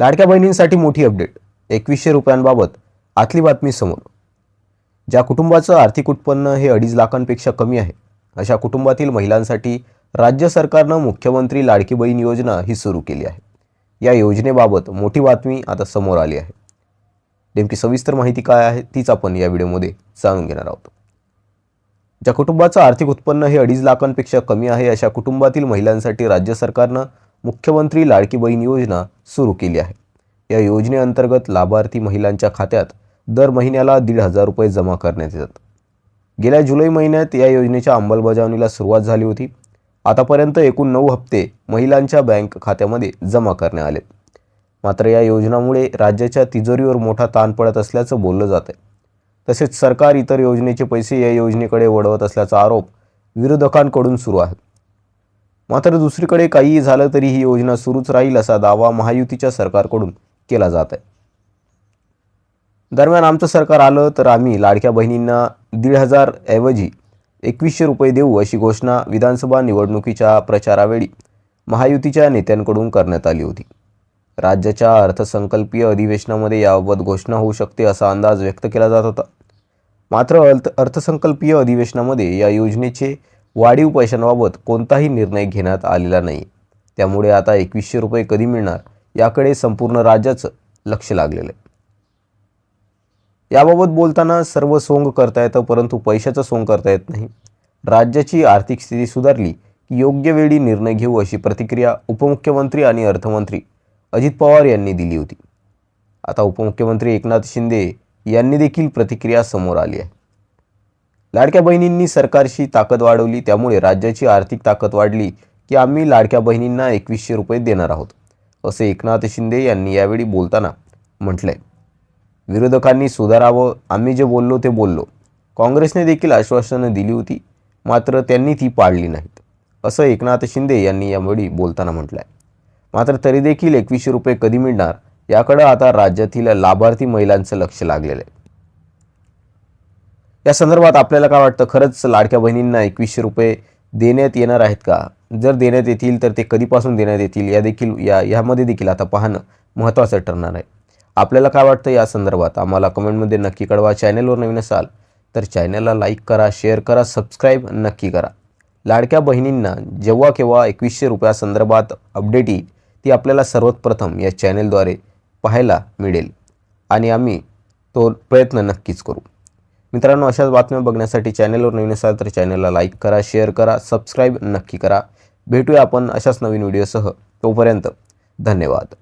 लाडक्या बहिणींसाठी मोठी अपडेट. एकवीसशे रुपयांबाबत आतली बातमी समोर. ज्या कुटुंबाचं आर्थिक उत्पन्न हे अडीच लाखांपेक्षा कमी आहे अशा कुटुंबातील महिलांसाठी राज्य सरकारनं मुख्यमंत्री लाडकी बहीण योजना ही सुरू केली आहे. या योजनेबाबत मोठी बातमी आता समोर आली आहे. नेमकी सविस्तर माहिती काय आहे तीच आपण या व्हिडिओमध्ये जाणून घेणार आहोत. ज्या कुटुंबाचं आर्थिक उत्पन्न हे अडीच लाखांपेक्षा कमी आहे अशा कुटुंबातील महिलांसाठी राज्य सरकारनं मुख्यमंत्री लाडकी बहीण योजना सुरू केली आहे. या योजनेअंतर्गत लाभार्थी महिलांच्या खात्यात दर महिन्याला दीड हजार रुपये जमा करण्यात येतात. गेल्या जुलै महिन्यात या योजनेच्या अंमलबजावणीला सुरुवात झाली होती. आतापर्यंत एकूण नऊ हप्ते महिलांच्या बँक खात्यामध्ये जमा करण्यात आले. मात्र या योजनामुळे राज्याच्या तिजोरीवर मोठा ताण पडत असल्याचं बोललं जात आहे तसेच सरकार इतर योजनेचे पैसे या योजनेकडे वळवत असल्याचा आरोप विरोधकांकडून सुरू आहे. मात्र दुसरीकडे काहीही झालं तरी ही योजना सुरूच राहील असा दावा महायुतीच्या सरकारकडून केला जात आहे. दरम्यान आमचं सरकार आलं तर आम्ही लाडक्या बहिणींना दीड हजार ऐवजी एकवीसशे रुपये देऊ अशी घोषणा विधानसभा निवडणुकीच्या प्रचारावेळी महायुतीच्या नेत्यांकडून करण्यात आली होती. राज्याच्या अर्थसंकल्पीय अधिवेशनामध्ये याबाबत घोषणा होऊ शकते असा अंदाज व्यक्त केला जात होता. मात्र अर्थ अर्थसंकल्पीय अधिवेशनामध्ये या योजनेचे वाढीव पैशांबाबत कोणताही निर्णय घेण्यात आलेला नाही. त्यामुळे आता एकवीसशे रुपये कधी मिळणार याकडे संपूर्ण राज्याचं लक्ष लागलेलं आहे. याबाबत बोलताना सर्व सोंग करता येतं परंतु पैशाचं सोंग करता येत नाही. राज्याची आर्थिक स्थिती सुधारली की योग्य वेळी निर्णय घेऊ अशी प्रतिक्रिया उपमुख्यमंत्री आणि अर्थमंत्री अजित पवार यांनी दिली होती. आता उपमुख्यमंत्री एकनाथ शिंदे यांनी देखील प्रतिक्रिया समोर आली आहे. लाडक्या बहिणींनी सरकारशी ताकद वाढवली त्यामुळे राज्याची आर्थिक ताकद वाढली की आम्ही लाडक्या बहिणींना एकवीसशे रुपये देणार आहोत असे एकनाथ शिंदे यांनी यावेळी बोलताना म्हटलंय. विरोधकांनी सुधारावं आम्ही जे बोललो ते बोललो. काँग्रेसने देखील आश्वासनं दिली होती मात्र त्यांनी ती पाळली नाहीत असं एकनाथ शिंदे यांनी यावेळी बोलताना म्हटलं आहे मात्र तरी देखील एकवीसशे रुपये कधी मिळणार याकडं आता राज्यातील लाभार्थी महिलांचं लक्ष लागलेलं आहे. या संदर्भात आपल्याला काय वाटतं? खरंच लाडक्या बहिणींना एकवीसशे रुपये देण्यात येणार आहेत का? जर देण्यात येतील तर ते कधीपासून देण्यात येतील? या देखील या यामध्ये देखील आता पाहणं महत्त्वाचं ठरणार आहे. आपल्याला काय वाटतं या संदर्भात? आम्हाला कमेंटमध्ये नक्की कळवा. चॅनलवर नवीन असाल तर चॅनलला लाईक करा शेअर करा सबस्क्राईब नक्की करा. लाडक्या बहिणींना जेव्हा केव्हा एकवीसशे रुपयासंदर्भात अपडेट येईल ती आपल्याला सर्वात प्रथम या चॅनेलद्वारे पाहायला मिळेल. आणि आम्ही तो प्रयत्न नक्कीच करू. मित्रांनो अशाच बातम्या बघण्यासाठी चॅनलवर नवीन असाल तर चॅनलला लाईक करा शेअर करा सबस्क्राईब नक्की करा. भेटूया आपण अशाच नवीन व्हिडिओसह. तोपर्यंत धन्यवाद.